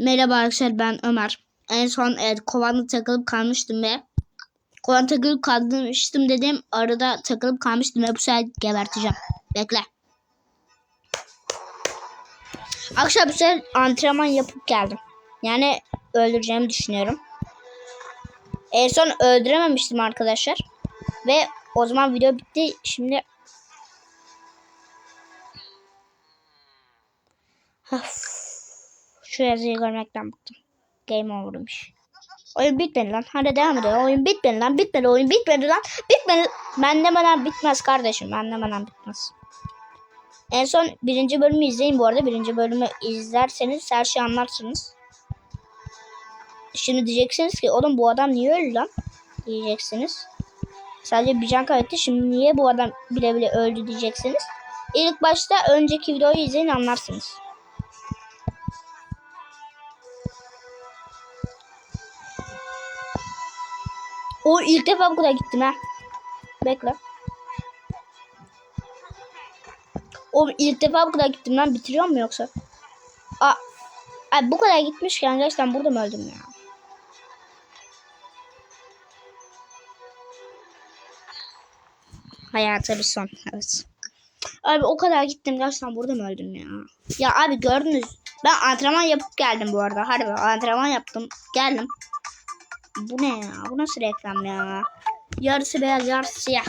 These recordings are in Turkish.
Merhaba arkadaşlar ben Ömer. En son evet, kovanla takılıp kalmıştım ve kovan takılıp kalmıştım dedim. Arada takılıp kalmıştım ve bu sefer geberteceğim. Bekle. Akşam bu sefer antrenman yapıp geldim. Yani öldüreceğimi düşünüyorum. En son öldürememiştim arkadaşlar. Ve o zaman video bitti. Şimdi Of. Şu yazıyı görmekten bıktım. Game over'mış. Oyun bitmedi lan. Hadi devam edelim. Oyun bitmedi lan. Bitmedi. Oyun bitmedi lan. Bitmedi. Ben demeden bitmez kardeşim. Ben demeden bitmez. En son birinci bölümü izleyin bu arada. Birinci bölümü izlerseniz her şeyi anlarsınız. Şimdi diyeceksiniz ki oğlum bu adam niye öldü lan? Diyeceksiniz. Sadece bir can kaybetti. Şimdi niye bu adam bile bile öldü diyeceksiniz. İlk başta önceki videoyu izleyin anlarsınız. O ilk defa bu kadar gittim ha. Bekle. O ilk defa bu kadar gittim lan bitiriyor mu yoksa? Aa, ay bu kadar gitmişken gerçekten burada mı öldüm ya? Hayata bir son evet. Abi o kadar gittim gerçekten burada mı öldüm ya? Ya abi gördünüz. Ben antrenman yapıp geldim bu arada. Harbi antrenman yaptım. Geldim. Bu ne ya? Bu nasıl reklam ya? Yarısı beyaz yarısı siyah.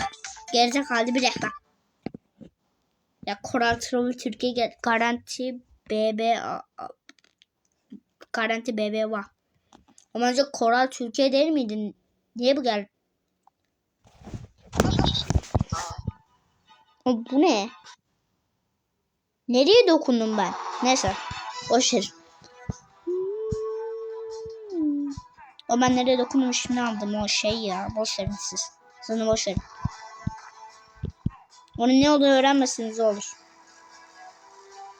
Geride kaldı bir reklam. Ya Koral Travel Türkiye garanti BB a- a- garanti BB var. Ama önce Koral Türkiye değil miydi? Niye bu geldi? O, bu ne? Nereye dokundum ben? Neyse. Boş. O ben nereye dokundum şimdi aldım o şey ya. Boş verin siz. Onu boş verin. Onun ne olduğunu öğrenmeseniz olur.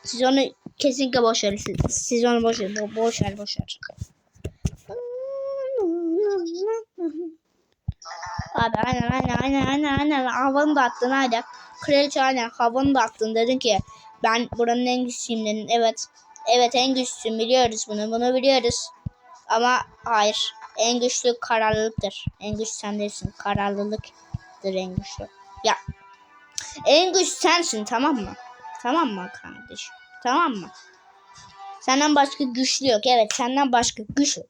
Siz onu kesinlikle boş verin. Siz, siz onu boş verin. Bo boş ver boş ver. Abi aynen aynen aynen aynen aynen havanı da attın hadi. Kraliçe aynen havanı da attın dedin ki ben buranın en güçlüyüm dedin. Evet. Evet en güçlüsün biliyoruz bunu bunu biliyoruz. Ama hayır. En güçlü kararlılıktır. En güçlü sen değilsin. Kararlılıktır en güçlü. Ya. En güçlü sensin tamam mı? Tamam mı kardeşim? Tamam mı? Senden başka güçlü yok. Evet senden başka güçlü.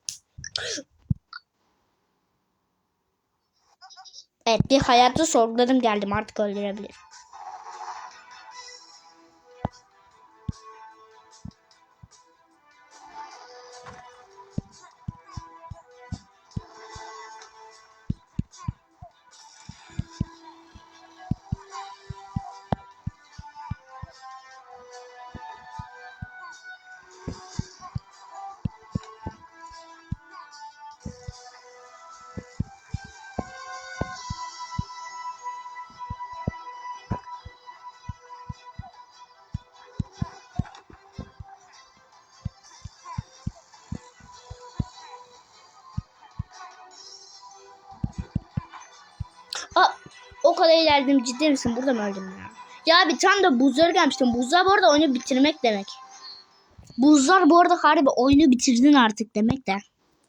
Evet bir hayatı sorguladım geldim artık öldürebilirim. O kadar ilerledim ciddi misin? Burada mı öldüm ya? Ya bir tane de buzlar gelmiştim. Buzlar bu arada oyunu bitirmek demek. Buzlar bu arada harbi oyunu bitirdin artık demek de.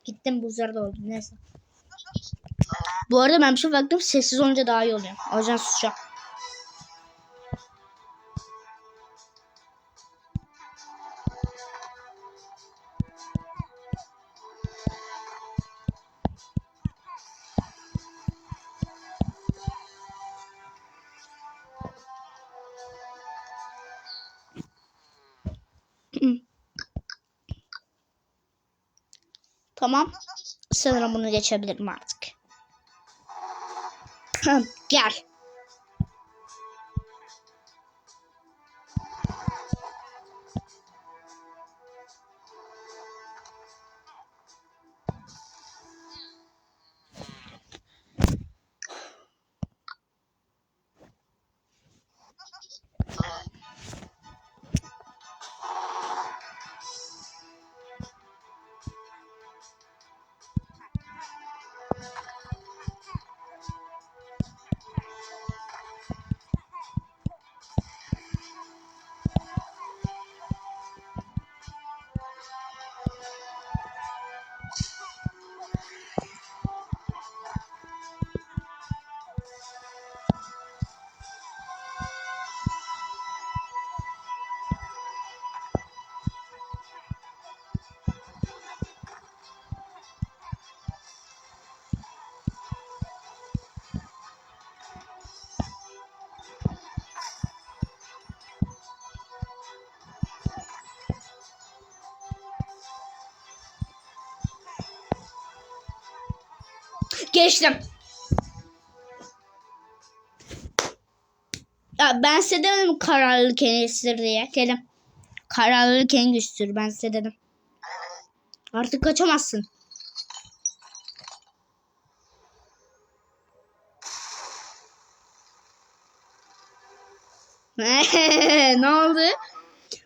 Gittim buzlar da oldu neyse. Bu arada ben bir şey baktım sessiz olunca daha iyi oluyor. O yüzden susacağım. Tamam. Sanırım bunu geçebilirim artık. Gel. Geçtim. Ya ben size demedim kararlılık en diye. Dedim. Kararlılık en güçtür ben size dedim. Artık kaçamazsın. ne oldu?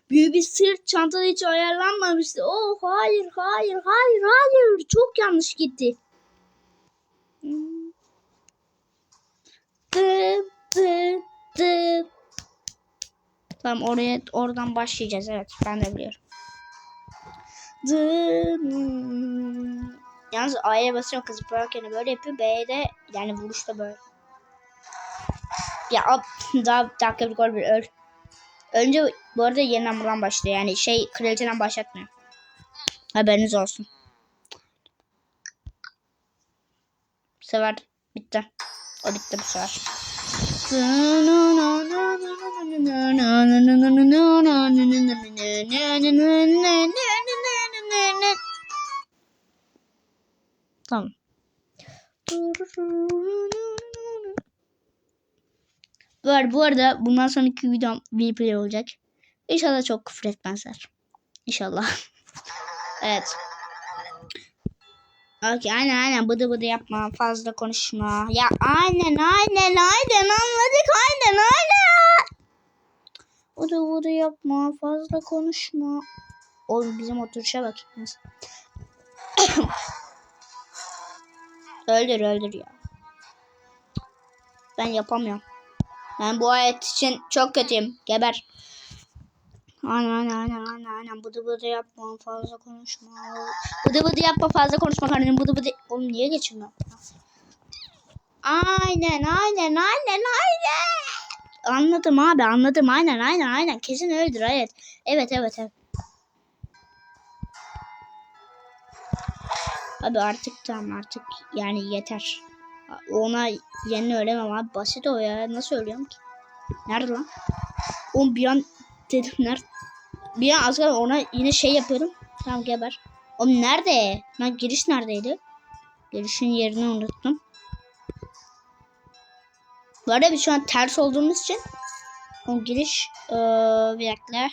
Büyük bir sırt çantada hiç ayarlanmamıştı. Oh hayır hayır hayır hayır. Çok yanlış gitti. Hmm. Tamam oraya oradan başlayacağız. Evet ben de biliyorum. Dı, hmm. Yalnız A'ya basıyor kız zıplarken böyle yapıyor. B'de yani vuruşta böyle. Ya ab- daha dakika bir gol bir öl. Önce bu arada yeniden buradan başlıyor. Yani şey kraliçeden başlatmıyor. Haberiniz olsun. Bu sefer bitti. O bitti bu sefer. Tamam. Bu arada, bu arada bundan sonraki videom replay olacak. İnşallah çok küfür etmezler. İnşallah. evet. Okey aynen aynen bıdı bıdı yapma fazla konuşma. Ya aynen aynen aynen anladık aynen aynen. Bıdı bıdı yapma fazla konuşma. Oğlum bizim oturuşa bak. Öldür öldür ya. Ben yapamıyorum. Ben bu ayet için çok kötüyüm. Geber. Aynen aynen aynen aynen. Bıdı bıdı yapma fazla konuşma. Bıdı bıdı yapma fazla konuşma kardeşim. Bıdı bıdı. Oğlum niye ben? Aynen aynen aynen aynen. Anladım abi anladım aynen aynen aynen. Kesin öyledir evet. Evet evet evet. Abi artık tamam artık yani yeter. Ona yeni öğrenemem abi. Basit o ya. Nasıl ölüyorum ki? Nerede lan? Oğlum bir an dedim nerede? Bir an az kaldı ona yine şey yapıyordum. Tamam geber. Oğlum nerede? Lan giriş neredeydi? Girişin yerini unuttum. Bu arada biz şu an ters olduğumuz için o giriş ee, bir dakika.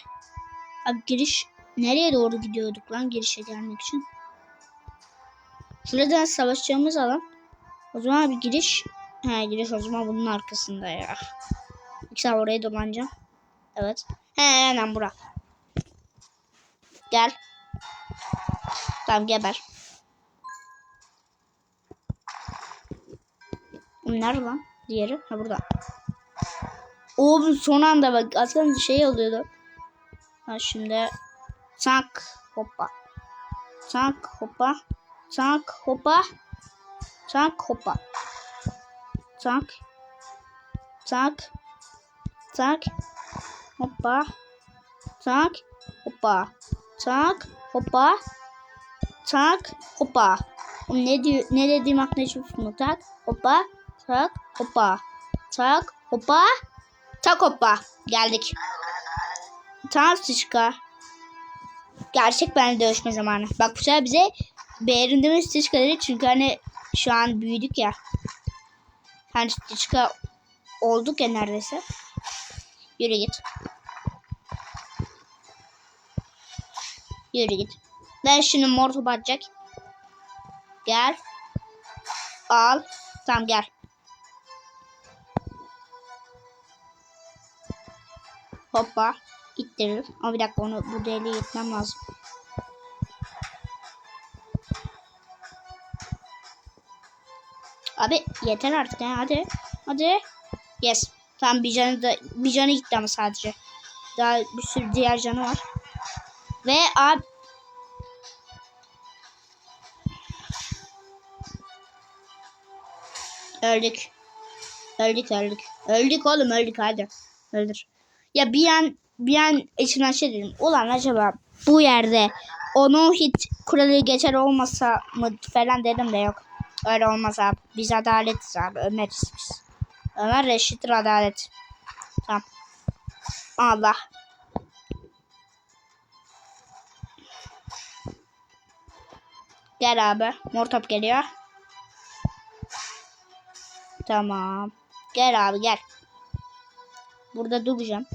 Abi giriş nereye doğru gidiyorduk lan girişe gelmek için? Şuradan savaşacağımız alan. O zaman bir giriş. He giriş o zaman bunun arkasında ya. İkisi oraya dolanacağım. Evet. He hemen bura. Gel. Tamam geber. Nerede lan? Diğeri. Ha burada. Oo son anda bak. Aslında şey oluyordu. Ha şimdi. Çak. Hoppa. Çak. Hoppa. Çak. Hoppa. Çak. Hoppa. Çak. Çak. Çak. Hoppa. Çak. Hoppa. Çak. Hoppa. Çak. Hoppa. Oğlum ne diyor? Ne dediğim aklına hiç tutmuyor. Tak. Hoppa. Tak. Hoppa. Tak. Hoppa. Tak hoppa. Geldik. Tamam Sıçka. Gerçek ben dövüşme zamanı. Bak bu sefer bize beğendiğimiz Sıçka dedi. Çünkü hani şu an büyüdük ya. Hani Sıçka olduk ya neredeyse. Yürü git. Yürü git. Ben şunu mor top atacak. Gel. Al. Tamam gel. Hoppa. İttirir. Ama bir dakika onu bu deliğe gitmem lazım. Abi yeter artık ya hadi. Hadi. Yes. Tamam bir canı da bir canı gitti ama sadece. Daha bir sürü diğer canı var. Ve abi Öldük. Öldük öldük. Öldük oğlum öldük hadi. Öldür. Ya bir an bir an içimden şey dedim. Ulan acaba bu yerde onu hiç kuralı geçer olmasa mı falan dedim de yok. Öyle olmaz abi. Biz adaletiz abi. Ömer'iz biz. Ömer eşittir adalet. Tamam. Allah. Gel abi. Mor top geliyor. Tamam. Gel abi gel. Burada duracağım.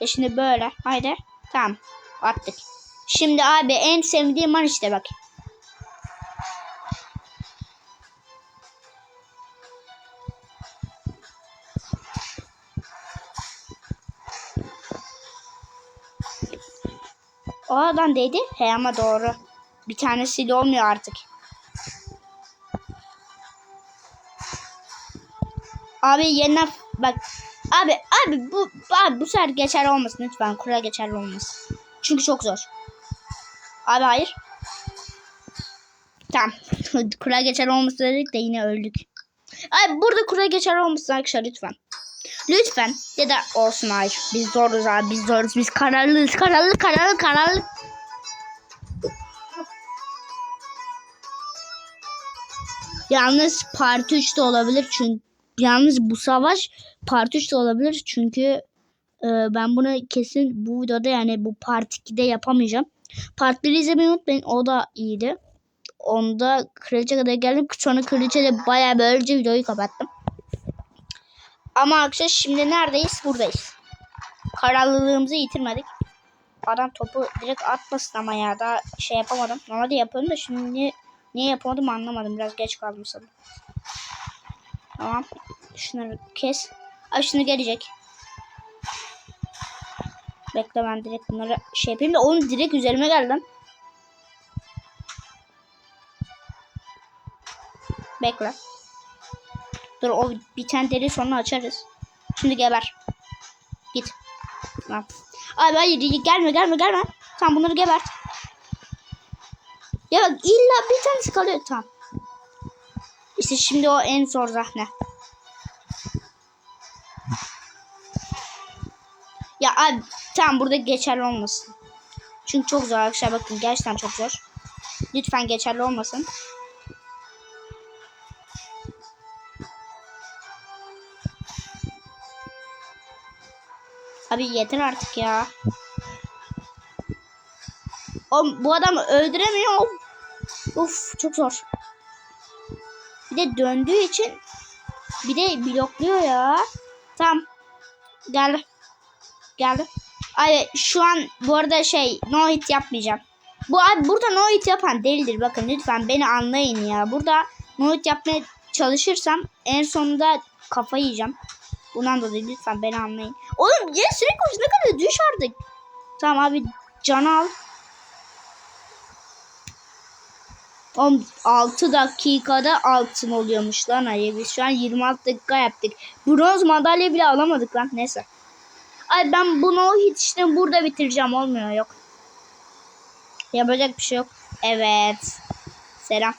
E şimdi böyle. Haydi. Tamam. Attık. Şimdi abi en sevdiğim an işte bak. O adam dedi. He ama doğru. Bir tanesiyle olmuyor artık. Abi yerine bak. Abi abi bu abi bu sefer geçerli olmasın lütfen. Kura geçerli olmasın. Çünkü çok zor. Abi hayır. Tamam. kura geçerli olmasın dedik de yine öldük. Abi burada kura geçerli olmasın arkadaşlar lütfen. Lütfen. Ya da olsun hayır. Biz zoruz abi biz zoruz. Biz kararlıyız. Kararlı kararlı kararlı. Yalnız part 3 de olabilir çünkü yalnız bu savaş part 3 de olabilir çünkü e, ben bunu kesin bu videoda yani bu part 2'de yapamayacağım. Part 1'i izlemeyi unutmayın o da iyiydi. Onda kraliçe kadar geldim sonra kraliçe de bayağı böylece videoyu kapattım. Ama arkadaşlar şimdi neredeyiz? Buradayız. Kararlılığımızı yitirmedik. Adam topu direkt atmasın ama ya da şey yapamadım. Normalde yapıyorum da şimdi niye yapamadım anlamadım. Biraz geç kaldım sanırım. Tamam. Şunları kes. Ay şunu gelecek. Bekle ben direkt bunları şey yapayım da onun direkt üzerime geldim. Bekle. Dur o bir tane deri sonra açarız. Şimdi geber. Git. Tamam. Abi hayır gelme gelme gelme. Tamam bunları gebert. Ya bak illa bir tanesi kalıyor. Tamam. İşte şimdi o en zor sahne. Ya abi tamam burada geçerli olmasın. Çünkü çok zor arkadaşlar bakın gerçekten çok zor. Lütfen geçerli olmasın. Abi yeter artık ya. O, bu adam öldüremiyor. Uf çok zor. Bir de döndüğü için bir de blokluyor ya. Tamam. Geldi. Geldi. Ay şu an bu arada şey no hit yapmayacağım. Bu abi burada no hit yapan delidir. Bakın lütfen beni anlayın ya. Burada no hit yapmaya çalışırsam en sonunda kafayı yiyeceğim. Bundan dolayı lütfen beni anlayın. Oğlum ya sürekli ne kadar düş. Tamam abi can al. 6 dakikada altın oluyormuş lan hayır biz şu an 26 dakika yaptık. Bronz madalya bile alamadık lan neyse. Ay ben bunu hiç işte burada bitireceğim olmuyor yok. Yapacak bir şey yok. Evet. Selam.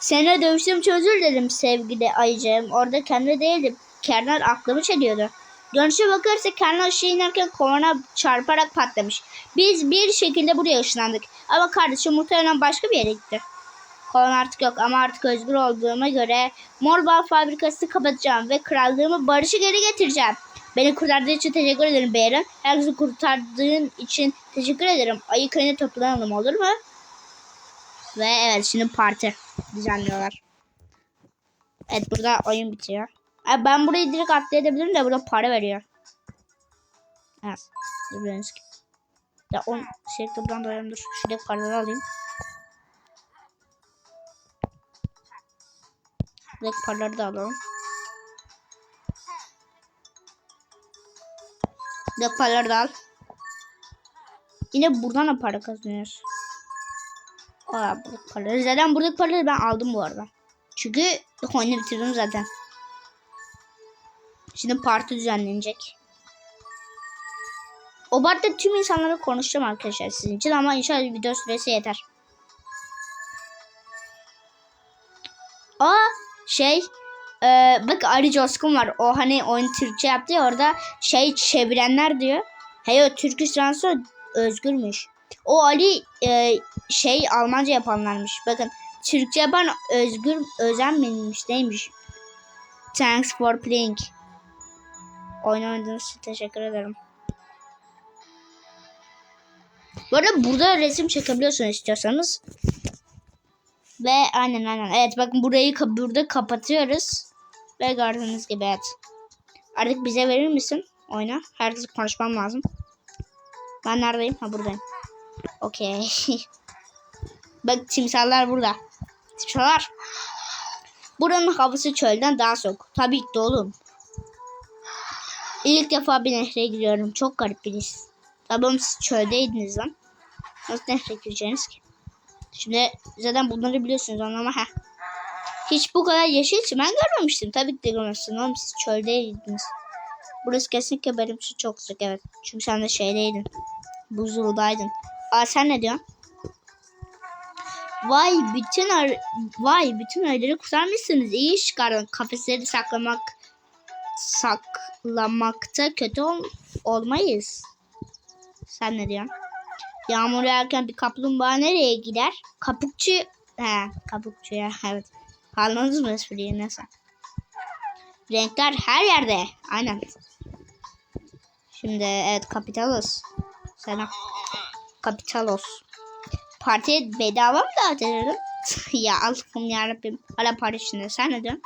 Seninle dövüştüğüm için özür dilerim sevgili ayıcığım. Orada kendi değildim. Kerner aklımı çeliyordu. Görünüşe bakarsa Kerner aşağı inerken kovana çarparak patlamış. Biz bir şekilde buraya ışınlandık. Ama kardeşim muhtemelen başka bir yere gitti. Kovan artık yok ama artık özgür olduğuma göre mor bal fabrikasını kapatacağım ve krallığımı barışı geri getireceğim. Beni kurtardığın için teşekkür ederim Beyran. Herkesi kurtardığın için teşekkür ederim. Ayı köyüne toplanalım olur mu? Ve evet şimdi parti düzenliyorlar. Evet burada oyun bitiyor. Abi ben burayı direkt atlayabilirim de burada para veriyor. Evet. Gördüğünüz gibi. Ya on sürekli buradan dolayım dur. Şuradaki paraları alayım. Buradaki paraları da alalım. Buradaki paraları da al. Yine buradan da para kazanıyoruz. Aa buradaki paraları. Zaten buradaki paraları ben aldım bu arada. Çünkü oyunu bitirdim zaten. Şimdi parti düzenlenecek. O partide tüm insanlara konuşacağım arkadaşlar sizin için ama inşallah video süresi yeter. Aa şey e, bak Ali Coskun var. O hani oyun Türkçe yaptı ya orada şey çevirenler diyor. Hey o Türküş transfer özgürmüş. O Ali e, şey Almanca yapanlarmış. Bakın Türkçe yapan Özgür Özen neymiş? Thanks for playing. Oyun oynadığınız için teşekkür ederim. Bu arada burada resim çekebiliyorsunuz istiyorsanız. Ve aynen aynen. Evet bakın burayı burada kapatıyoruz. Ve gördüğünüz gibi evet. Artık bize verir misin oyna? Herkes konuşmam lazım. Ben neredeyim? Ha buradayım. Okey. Bak timsahlar burada. Timsahlar. Buranın havası çölden daha soğuk. Tabii ki de oğlum. İlk defa bir nehre giriyorum. Çok garip bir his. Tamam siz çöldeydiniz lan. Nasıl nehre gireceğiniz ki? Şimdi zaten bunları biliyorsunuz ama ha. Hiç bu kadar yeşil çimen görmemiştim. Tabii ki de görmezsin oğlum siz çöldeydiniz. Burası kesinlikle benim için çok sık evet. Çünkü sen de şeydeydin. Buzuldaydın. Aa sen ne diyorsun? Vay bütün vay bütün arıları kurtarmışsınız. İyi iş çıkardın. Kafesleri saklamak saklamakta kötü ol olmayız. Sen ne diyorsun? Yağmur yağarken bir kaplumbağa nereye gider? Kapukçu he kapukçu ya evet. Anladınız mı espriyi neyse. Renkler her yerde. Aynen. Şimdi evet Kapitalos. Selam. Kapitalos. Partiye bedava mı davet edelim? ya Allah'ım yarabbim. Hala parti içinde. Sen ne diyorsun?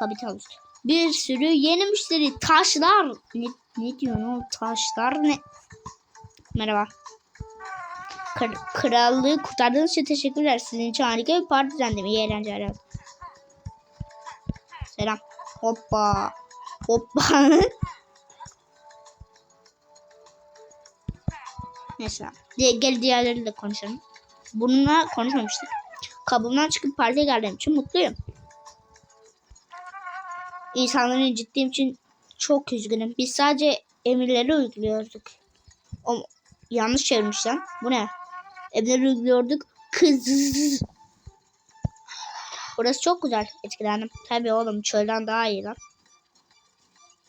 Kapitalos. Bir sürü yeni müşteri. Taşlar. Ne, ne diyorsun o taşlar ne? Merhaba. Kır, krallığı kurtardığınız için teşekkürler. Sizin için harika bir parti düzenledim. İyi eğlenceler. Selam. Hoppa. Hoppa. Neyse. Diye, gel diğerleriyle konuşalım. Bununla konuşmamıştık. Kabuğumdan çıkıp partiye geldiğim için mutluyum. İnsanları incittiğim için çok üzgünüm. Biz sadece emirleri uyguluyorduk. O, yanlış çevirmişler. Bu ne? Emirleri uyguluyorduk. Kız. Burası çok güzel. Etkilendim. Tabii oğlum çölden daha iyi lan.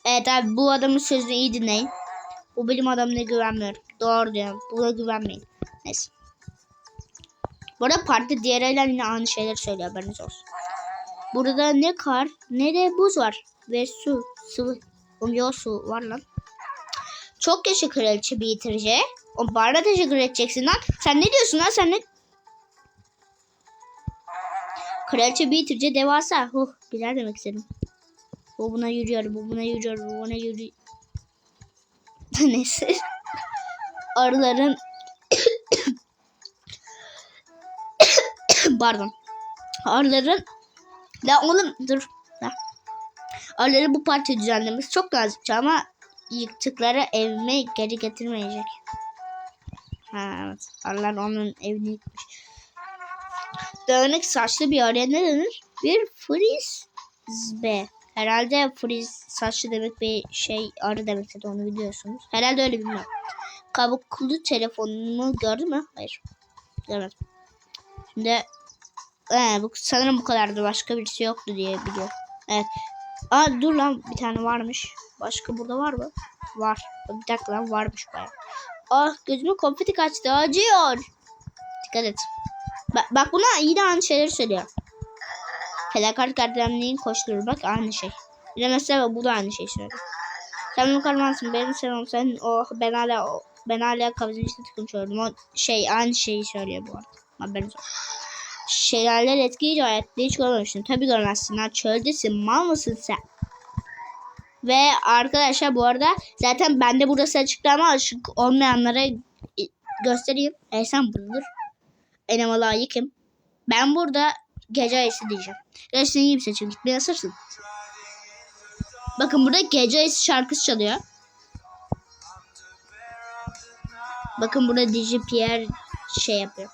Evet abi bu adamın sözünü iyi dinleyin. Bu bilim adamına güvenmiyorum. Doğru diyorum. Buna güvenmeyin. Neyse. Bu arada partide diğer yine aynı şeyleri söylüyor. Haberiniz olsun. Burada ne kar ne de buz var. Ve su. Sıvı. Yok su var lan. Çok yaşa kraliçe bitirici. O bana teşekkür edeceksin lan. Sen ne diyorsun lan sen ne? Kraliçe bitirici devasa. Huh güzel demek istedim. Bu buna yürüyor. Bu buna yürüyor. Bu buna yürüyor. Neyse. Arıların pardon. Arıların la oğlum dur. La. Arıları bu parti düzenlemesi çok nazikçe ama yıktıkları evime geri getirmeyecek. Ha evet. Arılar onun evini yıkmış. Dağınık saçlı bir arıya ne denir? Bir frisbe. Herhalde friz saçlı demek bir şey arı demek de onu biliyorsunuz. Herhalde öyle bilmiyorum. Kabuklu telefonumu gördün mü? Hayır. Görmedim. Şimdi ee, sanırım bu kadardı. Başka birisi yoktu diye biliyorum. Evet. Aa dur lan bir tane varmış. Başka burada var mı? Var. Bir dakika lan varmış baya. Ah gözüme konfeti kaçtı. Acıyor. Dikkat et. Bak, bak buna yine aynı şeyleri söylüyor. Felaket gardiyanlığın koşulur. Bak aynı şey. De mesela bu da aynı şey söylüyor. Sen bu karmansın. Benim selam sen o ben hala ben hala kavuzinçte tıkıntıyorum. O şey aynı şeyi söylüyor bu arada. Haberiniz olsun. Şelaleler etkileyici hayatta hiç görmemiştim. Tabi görmezsin. Ha çöldesin. Mal mısın sen? Ve arkadaşlar bu arada zaten bende burası açıkta ama açık olmayanlara göstereyim. E sen budur. Enema layıkım. Ben burada gece ayısı diyeceğim. Gerçekten iyi bir seçim. Gitmeye hazırsın. Bakın burada gece ayısı şarkısı çalıyor. Bakın burada DJ Pierre şey yapıyor.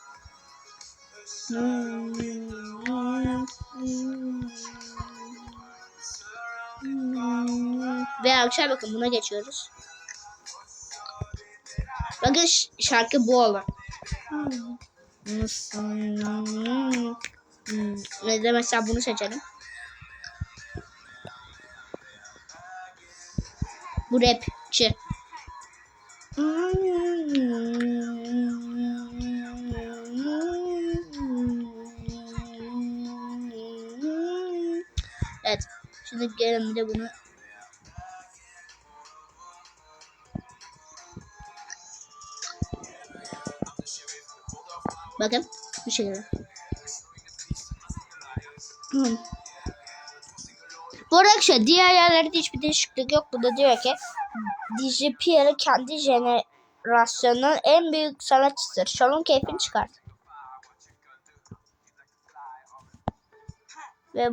Ve akşam bakın buna geçiyoruz. Bakın şarkı bu olur. Ve de mesela bunu seçelim. Bu rapçi. Şimdi gelin bir de bunu Bakın bu şekilde. Hı. Bu arada diğer yerlerde hiçbir değişiklik yok. Bu da diyor ki DJ kendi jenerasyonunun en büyük sanatçısıdır. Şovun keyfini çıkart. Ve